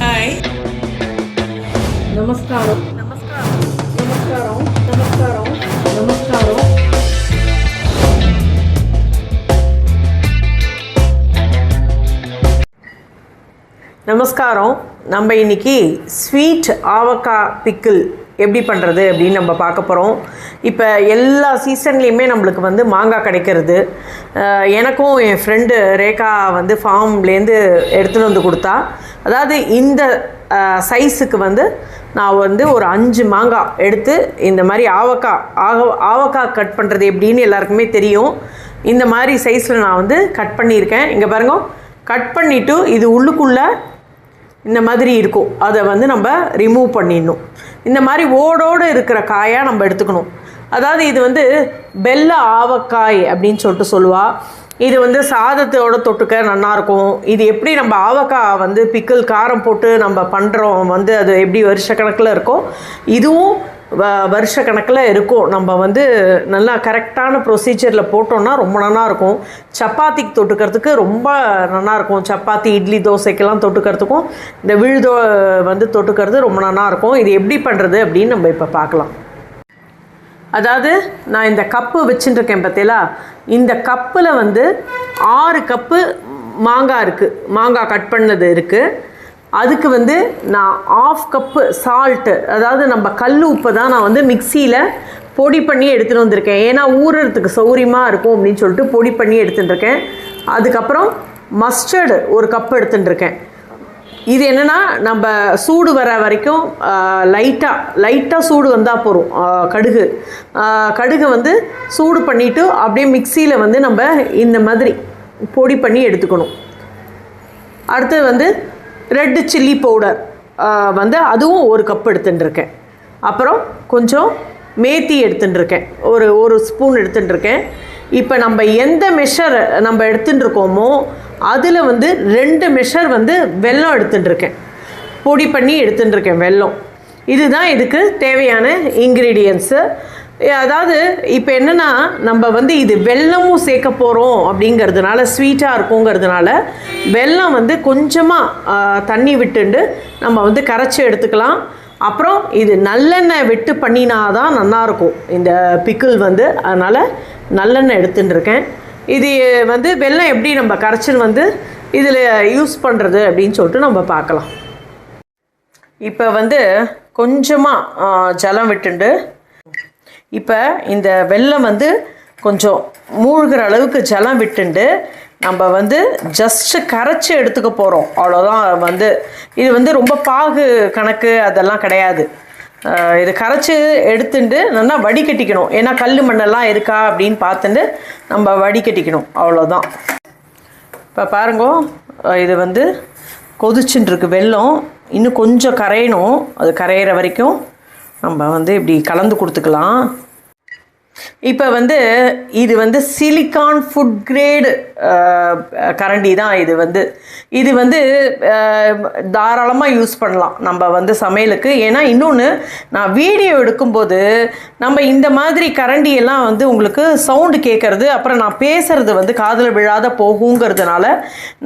Hi నమస్కారం నమస్కారం నమస్కారం నమస్కారం నమస్కారం நமஸ்காரம் நம்ம இன்னைக்கு ஸ்வீட் ஆவக்கா பிக்கிள் எப்படி பண்ணுறது அப்படின்னு நம்ம பார்க்க போகிறோம் இப்போ எல்லா சீசன்லேயுமே நம்மளுக்கு வந்து மாங்காய் கிடைக்கிறது. எனக்கும் என் ஃப்ரெண்டு ரேகா வந்து ஃபார்ம்லேருந்து எடுத்துகிட்டு வந்து கொடுத்தா. அதாவது இந்த சைஸுக்கு வந்து நான் வந்து ஒரு அஞ்சு மாங்காய் எடுத்து இந்த மாதிரி ஆவக்காய் ஆக ஆவக்காய் கட் பண்ணுறது எப்படின்னு எல்லாருக்குமே தெரியும். இந்த மாதிரி சைஸில் நான் வந்து கட் பண்ணியிருக்கேன். இங்கே பாருங்க. கட் பண்ணிவிட்டு இது உள்ளுக்குள்ளே இந்த மாதிரி இருக்கும். அதை வந்து நம்ம ரிமூவ் பண்ணிடணும். இந்த மாதிரி ஓடோடு இருக்கிற காயாக நம்ம எடுத்துக்கணும். அதாவது இது வந்து வெள்ளை ஆவக்காய் அப்படின்னு சொல்லிட்டு சொல்லுவா. இது வந்து சாதத்தோட தொட்டுக்க நல்லாயிருக்கும் இது எப்படி நம்ம ஆவக்காய் வந்து பிக்கிள் காரம் போட்டு நம்ம பண்ணுறோம் வந்து அது எப்படி வருஷக்கணக்கில் இருக்கோ இதுவும் வ வருஷக்கணக்கில் இருக்கும். நம்ம வந்து நல்லா கரெக்டான ப்ரொசீஜரில் போட்டோம்னா ரொம்ப நல்லா இருக்கும் சப்பாத்திக்கு தொட்டுக்கிறதுக்கு ரொம்ப நல்லா இருக்கும் சப்பாத்தி இட்லி தோசைக்கெல்லாம் தொட்டுக்கிறதுக்கும் இந்த விழுதோ வந்து தொட்டுக்கிறது ரொம்ப நல்லா இருக்கும் இது எப்படி பண்ணுறது அப்படின்னு நம்ம இப்போ பார்க்கலாம். அதாவது நான் இந்த கப்பு வச்சுட்டுருக்கேன் பார்த்தீங்களா? இந்த கப்பில் வந்து ஆறு கப்பு மாங்காய் இருக்குது. மாங்காய் கட் பண்ணது இருக்குது. அதுக்கு வந்து நான் ஆஃப் கப்பு சால்ட்டு அதாவது நம்ம கல் உப்பை தான் நான் வந்து மிக்சியில் பொடி பண்ணி எடுத்துகிட்டு வந்திருக்கேன். ஏன்னா ஊறுறதுக்கு சௌரியமாக இருக்கும் அப்படின்னு சொல்லிட்டு பொடி பண்ணி எடுத்துட்டுருக்கேன் அதுக்கப்புறம் மஸ்டர்டு ஒரு கப் எடுத்துட்டுருக்கேன் இது என்னென்னா நம்ம சூடு வர வரைக்கும் லைட்டாக லைட்டாக சூடு வந்தால் போதும். கடுகு. கடுகு வந்து சூடு பண்ணிவிட்டு அப்படியே மிக்சியில் வந்து நம்ம இந்த மாதிரி பொடி பண்ணி எடுத்துக்கணும். அடுத்தது வந்து ரெட்டு சில்லி பவுடர் வந்து அதுவும் ஒரு கப் எடுத்துட்டுருக்கேன். அப்புறம் கொஞ்சம் மேத்தி எடுத்துட்டுருக்கேன். ஒரு ஒரு ஸ்பூன் எடுத்துட்டுருக்கேன். இப்போ நம்ம எந்த மெஷர் நம்ம எடுத்துட்டுருக்கோமோ அதில் வந்து ரெண்டு மெஷர் வந்து வெல்லம் எடுத்துட்டுருக்கேன். பொடி பண்ணி எடுத்துட்டுருக்கேன் வெல்லம். இதுதான் இதுக்கு தேவையான இன்க்ரீடியன்ஸு அதாவது இப்போ என்னென்னா நம்ம வந்து இது வெல்லமும் சேர்க்க போகிறோம் அப்படிங்கிறதுனால ஸ்வீட்டாக இருக்குங்கிறதுனால வெல்லம் வந்து கொஞ்சமாக தண்ணி விட்டுண்டு நம்ம வந்து கரைச்சி எடுத்துக்கலாம். அப்புறம் இது நல்லெண்ணெய் விட்டு பண்ணினாதான் நல்லாயிருக்கும். இந்த பிக்கிள் வந்து. அதனால் நல்லெண்ணெய் எடுத்துட்டுருக்கேன் இது வந்து வெல்லம் எப்படி நம்ம கரைச்சின்னு வந்து இதில் யூஸ் பண்ணுறது அப்படின்னு சொல்லிட்டு நம்ம பார்க்கலாம். இப்போ வந்து கொஞ்சமாக ஜலம் விட்டுண்டு இப்போ இந்த வெல்லம் வந்து கொஞ்சம் மூழ்கிற அளவுக்கு ஜலம் விட்டுண்டு நம்ம வந்து ஜஸ்ட்டு கரைச்சி எடுத்துக்க போகிறோம் அவ்வளோதான் வந்து இது வந்து ரொம்ப பாகு கணக்கு அதெல்லாம் கிடையாது. இது கரைச்சி எடுத்துட்டு நல்லா வடிகட்டிக்கணும் ஏன்னா கல் மண்ணெல்லாம் இருக்கா அப்படின்னு பார்த்துட்டு நம்ம வடிகட்டிக்கணும் அவ்வளோதான் இப்போ பாருங்க இது வந்து கொதிச்சுட்டுருக்கு வெள்ளம். வெல்லம் இன்னும் கொஞ்சம் கரையணும். அது கரையிற வரைக்கும் நம்ம வந்து இப்படி கலந்து கொடுத்துக்கலாம். இப்போ வந்து இது வந்து சிலிக்கான் ஃபுட் கிரேடு கரண்டி தான் இது வந்து. இது வந்து தாராளமாக யூஸ் பண்ணலாம் நம்ம வந்து சமையலுக்கு. ஏன்னா இன்னொன்று நான் வீடியோ எடுக்கும்போது நம்ம இந்த மாதிரி கரண்டியெல்லாம் வந்து உங்களுக்கு சவுண்டு கேட்குறது அப்புறம் நான் பேசுகிறது வந்து காதில் விழாத போகுங்கிறதுனால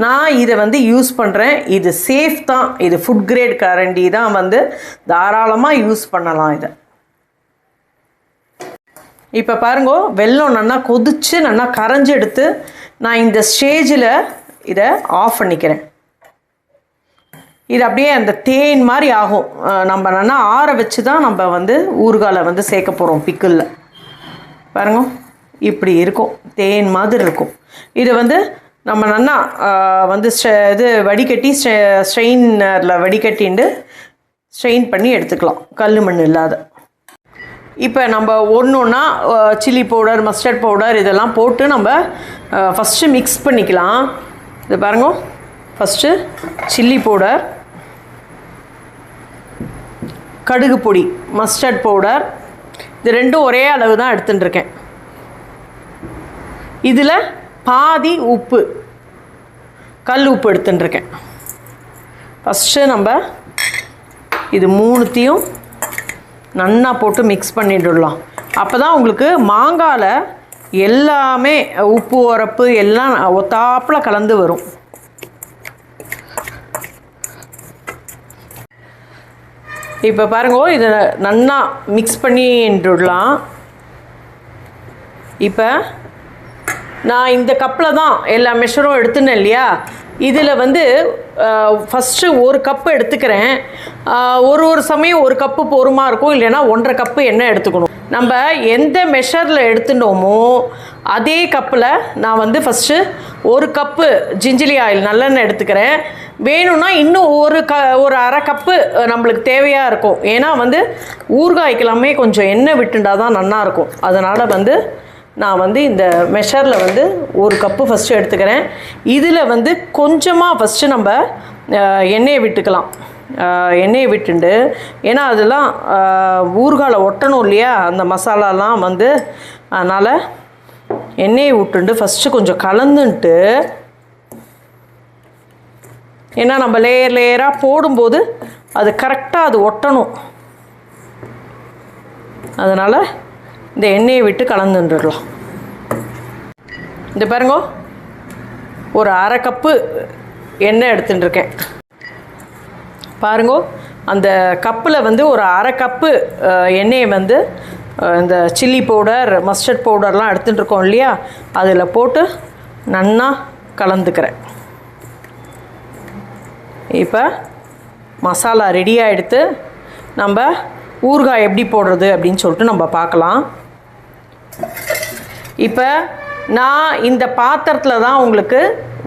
நான் இதை வந்து யூஸ் பண்ணுறேன் இது சேஃப் தான். இது ஃபுட் கிரேட் கரண்டி தான் வந்து தாராளமாக யூஸ் பண்ணலாம் இதை. இப்போ பாருங்கோ வெல்லம் நல்லா கொதிச்சு நல்லா கரைஞ்சி எடுத்து நான் இந்த ஸ்டேஜில் இதை ஆஃப் பண்ணிக்கிறேன். இது அப்படியே அந்த தேன் மாதிரி ஆகும். நம்ம நல்லா ஆற வச்சு தான் நம்ம வந்து ஊறுகாலை வந்து சேர்க்க போகிறோம் பிக்கிளில் பாருங்க இப்படி இருக்கும். தேன் மாதிரி இருக்கும். இது வந்து நம்ம நல்லா வந்து இது வடிகட்டி ஸ்ட்ரெயினரில் வடிகட்டிண்டு ஸ்ட்ரெயின் பண்ணி எடுத்துக்கலாம். கல் மண் இல்லாத. இப்போ நம்ம ஒன்று ஒன்றா சில்லி பவுடர் மஸ்டர்ட் பவுடர் இதெல்லாம் போட்டு நம்ம ஃபஸ்ட்டு மிக்ஸ் பண்ணிக்கலாம். இது பாருங்க. ஃபஸ்ட்டு சில்லி பவுடர் கடுகு பொடி மஸ்டர்ட் பவுடர் இது ரெண்டும் ஒரே அளவு தான் எடுத்துட்டுருக்கேன். இதில் பாதி உப்பு கல் உப்பு எடுத்துட்டுருக்கேன். ஃபஸ்ட்டு நம்ம இது மூணுத்தையும் நன்னா போட்டு மிக்ஸ் பண்ணிடலாம். அப்போ தான் உங்களுக்கு மாங்காயில் எல்லாமே உப்பு உரப்பு எல்லாம் ஒத்தாப்பில் கலந்து வரும். இப்போ பாருங்க இதை நன்னா மிக்ஸ் பண்ணிட்டுடலாம். இப்போ நான் இந்த கப்பில் தான் எல்லா மெஷரும் எடுத்துனேன் இல்லையா? இதில் வந்து ஃபஸ்ட்டு ஒரு கப்பு எடுத்துக்கிறேன். ஒரு ஒரு சமயம் ஒரு கப்பு போருமா இருக்கும் இல்லைன்னா ஒன்றரை கப்பு எண்ணெய் எடுத்துக்கணும். நம்ம எந்த மெஷரில் எடுத்துட்டோமோ அதே கப்பில் நான் வந்து ஃபஸ்ட்டு ஒரு கப்பு ஜிஞ்சிலி ஆயில் நல்லெண்ணெய் எடுத்துக்கிறேன். வேணும்னா இன்னும் ஒரு க ஒரு அரை கப்பு நம்மளுக்கு தேவையாக இருக்கும். ஏன்னா வந்து ஊறுகாய்க்கெல்லாமே கொஞ்சம் எண்ணெய் விட்டுண்டா தான் நல்லாயிருக்கும் அதனால் வந்து நான் வந்து இந்த மெஷரில் வந்து ஒரு கப்பு ஃபஸ்ட்டு எடுத்துக்கிறேன். இதில் வந்து கொஞ்சமாக ஃபஸ்ட்டு நம்ம எண்ணெயை விட்டுக்கலாம். எண்ணெயை விட்டுண்டு. ஏன்னா அதெல்லாம் அஹ், ஒட்டணும் இல்லையா? அந்த மசாலாலாம் வந்து அதனால் எண்ணெயை விட்டுண்டு ஃபஸ்ட்டு கொஞ்சம் கலந்துன்ட்டு ஏன்னா நம்ம லேயர் லேயராக போடும்போது அது கரெக்டாக அது ஒட்டணும். அதனால் இந்த எண்ணெயை விட்டு கலந்துடலாம் இந்த பாருங்க. ஒரு அரை கப்பு எண்ணெய் எடுத்துட்டுருக்கேன். பாருங்க. அந்த கப்பில் வந்து ஒரு அரை கப்பு எண்ணெயை வந்து இந்த சில்லி பவுடர் மஸ்டர்ட் பவுடர்லாம் எடுத்துட்டு இருக்கோம் இல்லையா? அதில் போட்டு நன்னா கலந்துக்கிறேன். இப்போ மசாலா ரெடி ஆகிடுத்து நம்ம ஊறுகாய் எப்படி போடுறது அப்படின்னு சொல்லிட்டு நம்ம பார்க்கலாம். இப்போ நான் இந்த பாத்திரத்தில் தான் உங்களுக்கு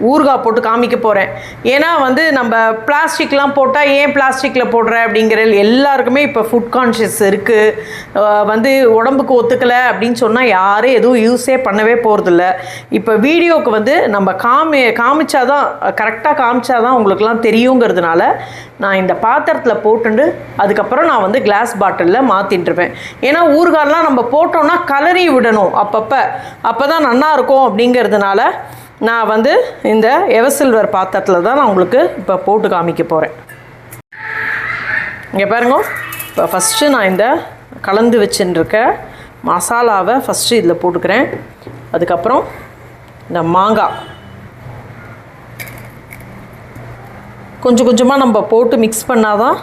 ஊறுகாய் போட்டு காமிக்க போகிறேன் ஏன்னா வந்து நம்ம பிளாஸ்டிக்லாம் போட்டால் ஏன் பிளாஸ்டிக்கில் போடுற அப்படிங்கிற எல்லாருக்குமே இப்போ ஃபுட் கான்ஷியஸ் இருக்குது வந்து உடம்புக்கு ஒத்துக்கலை அப்படின்னு சொன்னால் யாரும் எதுவும் யூஸே பண்ணவே போகிறதில்ல இப்போ வீடியோவுக்கு வந்து நம்ம காமி காமிச்சாதான் கரெக்டாக காமிச்சாதான் உங்களுக்குலாம் தெரியுங்கிறதுனால நான் இந்த பாத்திரத்தில் போட்டுண்டு அதுக்கப்புறம் நான் வந்து கிளாஸ் பாட்டிலில் மாற்றிட்டுருப்பேன் ஏன்னா ஊறுகாயெலாம் நம்ம போட்டோம்னா கலரி விடணும் அப்பப்போ. அப்போ தான் நல்லா இருக்கும் அப்படிங்கிறதுனால நான் வந்து இந்த எவசில்வர் பாத்திரத்தில் தான் நான் உங்களுக்கு இப்போ போட்டு காமிக்க போகிறேன் இங்கே பாருங்க. இப்போ ஃபஸ்ட்டு நான் இந்த கலந்து வச்சுருக்க மசாலாவை ஃபஸ்ட்டு இதில் போட்டுக்கிறேன். அதுக்கப்புறம் இந்த மாங்காய். கொஞ்சம் கொஞ்சமாக நம்ம போட்டு மிக்ஸ் பண்ணாதான்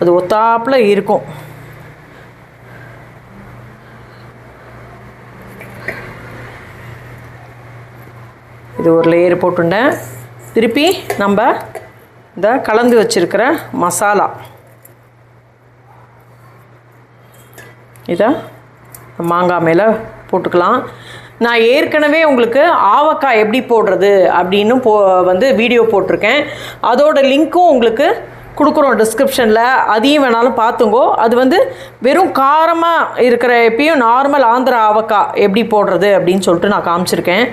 அது ஒத்தாப்பில் இருக்கும். இது ஒரு லேயர் போட்டுட்டேன் திருப்பி நம்ம இந்த கலந்து வச்சிருக்கிற மசாலா. இதை மாங்காய் மேலே போட்டுக்கலாம். நான் ஏற்கனவே உங்களுக்கு ஆவக்காய் எப்படி போடுறது அப்படின்னு போ வந்து வீடியோ போட்டிருக்கேன். அதோட லிங்க்கும் உங்களுக்கு கொடுக்குறோம் டிஸ்கிரிப்ஷனில் அதையும் வேணாலும் பார்த்துங்கோ. அது வந்து வெறும் காரமாக இருக்கிற எப்பயும் நார்மல் ஆந்திரா ஆவக்காய் எப்படி போடுறது அப்படின்னு சொல்லிட்டு நான் காமிச்சிருக்கேன்.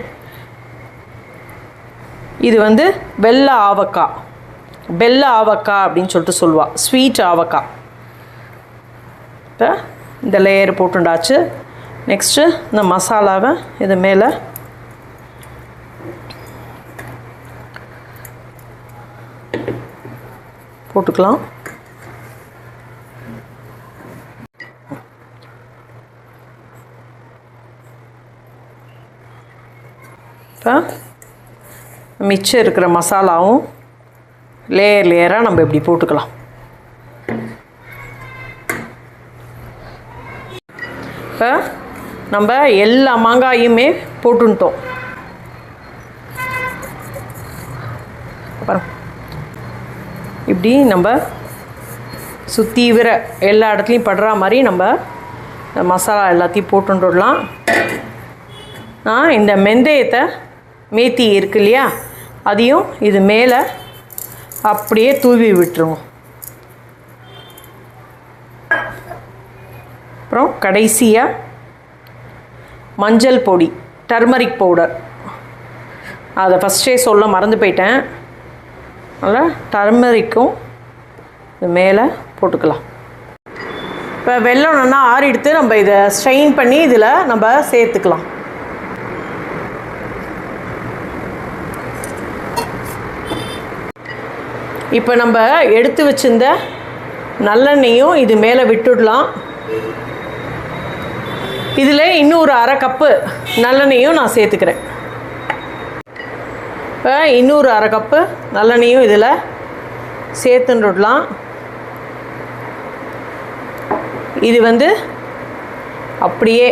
இது வந்து வெள்ளை ஆவக்காய் வெள்ள ஆவக்காய் அப்படின்னு சொல்லிட்டு சொல்லுவாள் ஸ்வீட் ஆவக்காய் இப்போ இந்த லேயர் போட்டுண்டாச்சு. நெக்ஸ்ட்டு இந்த மசாலாவை இது மேலே போட்டுக்கலாம். இப்போ மிச்சம் இருக்கிற மசாலாவும் லேயர் லேயராக நம்ம இப்படி போட்டுக்கலாம். இப்போ நம்ம எல்லா மாங்காயுமே போட்டுன்ட்டோம் அப்புறம் இப்படி நம்ம சுற்றி விர எல்லா இடத்துலையும் படுற மாதிரி நம்ம இந்த மசாலா எல்லாத்தையும் போட்டுடலாம் நான் இந்த மெந்தயத்தை மேத்தி இருக்கு இல்லையா? அதையும் இது மேலே அப்படியே தூவி விட்டுருவோம். அப்புறம் கடைசியாக மஞ்சள் பொடி டர்மரிக் பவுடர். அதை ஃபஸ்ட்டே சொல்ல மறந்து போயிட்டேன். அதனால் டர்மரிக்கும் இது மேலே போட்டுக்கலாம். இப்போ வெள்ளம் நல்லா ஆறிடுத்து நம்ம இதை ஸ்ட்ரெயின் பண்ணி இதில் நம்ம சேர்த்துக்கலாம். இப்போ நம்ம எடுத்து வச்சிருந்த நல்லெண்ணெயும் இது மேலே விட்டுடலாம். இதில் இன்னும் ஒரு அரை கப்பு நல்லெண்ணெயும் நான் சேர்த்துக்கிறேன். இப்போ இன்னொரு அரை கப்பு நல்லெண்ணெயும் இதில் சேர்த்துட்டுடலாம் இது வந்து அப்படியே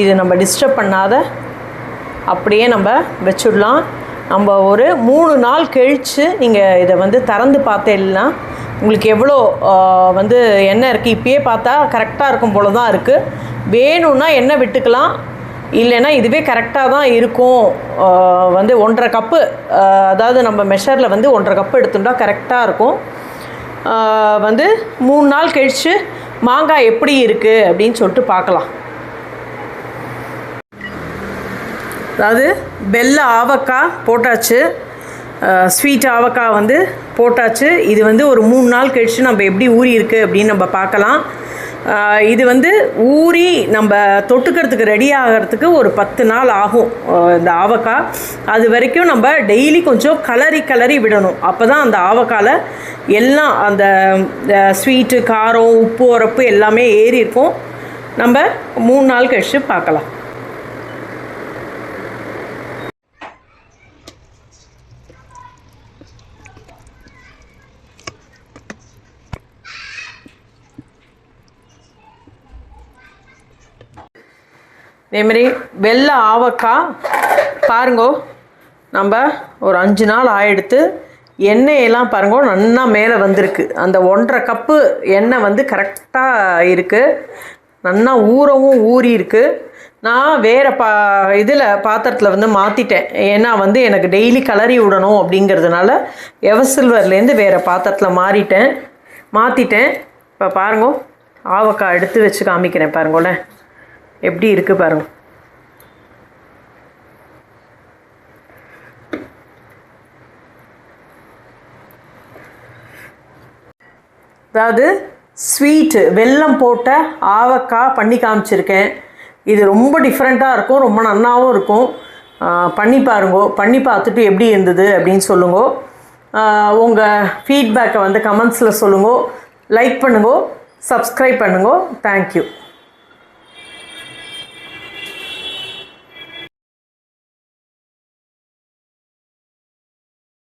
இது நம்ம டிஸ்டர்ப் பண்ணாத அப்படியே நம்ம வச்சுடலாம். நம்ம ஒரு மூணு நாள் கழித்து நீங்கள் இதை வந்து திறந்து பார்த்தேன்னா உங்களுக்கு எவ்வளோ வந்து எண்ணெய் இருக்குது இப்பயே பார்த்தா கரெக்டாக இருக்கும் போல தான் இருக்குது வேணும்னா எண்ணெய் விட்டுக்கலாம். இல்லைன்னா இதுவே கரெக்டாக தான் இருக்கும். வந்து ஒன்றரை கப்பு அதாவது நம்ம மெஷரில் வந்து ஒன்றரை கப்பு எடுத்துட்டா கரெக்டாக இருக்கும். வந்து மூணு நாள் கழித்து மாங்காய் எப்படி இருக்குது அப்படின்னு சொல்லிட்டு பார்க்கலாம். அதாவது வெள்ளை ஆவக்காய் போட்டாச்சு ஸ்வீட் ஆவக்காய் வந்து போட்டாச்சு. இது வந்து ஒரு மூணு நாள் கழிச்சு நம்ம எப்படி ஊறி இருக்குது அப்படின்னு நம்ம பார்க்கலாம். இது வந்து ஊறி நம்ம தொட்டுக்கிறதுக்கு ரெடி ஆகிறதுக்கு ஒரு பத்து நாள் ஆகும் இந்த ஆவக்காய் அது வரைக்கும் நம்ம டெய்லி கொஞ்சம் கலரி கலரி விடணும். அப்போ தான் அந்த ஆவக்காயில் எல்லாம் அந்த ஸ்வீட்டு காரம் உப்பு உரப்பு எல்லாமே ஏறி இருக்கும். நம்ம மூணு நாள் கழிச்சு பார்க்கலாம். இதேமாரி வெள்ளை ஆவக்காய் பாருங்கோ நம்ம ஒரு அஞ்சு நாள் ஆயெடுத்து எண்ணெயெல்லாம் பாருங்கோ நன்னா மேலே வந்திருக்கு. அந்த ஒன்றரை கப்பு எண்ணெய் வந்து கரெக்டாக இருக்குது நன்னா ஊறவும் ஊறி இருக்குது நான் வேறு பா இதில் பாத்திரத்தில் வந்து மாற்றிட்டேன் ஏன்னா வந்து எனக்கு டெய்லி கலரி விடணும் அப்படிங்கிறதுனால எவசில்வர்லேருந்து வேறு பாத்திரத்தில் மாறிட்டேன். மாற்றிட்டேன் இப்போ பாருங்கோ ஆவக்காய் எடுத்து வச்சு காமிக்கிறேன் பாருங்களேன். எப்படி இருக்கு பாருங்க. அதாவது ஸ்வீட்டு வெல்லம் போட்ட ஆவக்காய் பண்ணி காமிச்சிருக்கேன். இது ரொம்ப டிஃப்ரெண்ட்டாக இருக்கும் ரொம்ப நன்னாவும் இருக்கும். பண்ணி பாருங்கோ பண்ணி பார்த்துட்டு எப்படி இருந்தது அப்படின்னு சொல்லுங்கோ. உங்கள் ஃபீட்பேக்கை வந்து கமெண்ட்ஸில் சொல்லுங்கோ. லைக் பண்ணுங்கோ சப்ஸ்கிரைப் பண்ணுங்கோ. தேங்க்யூ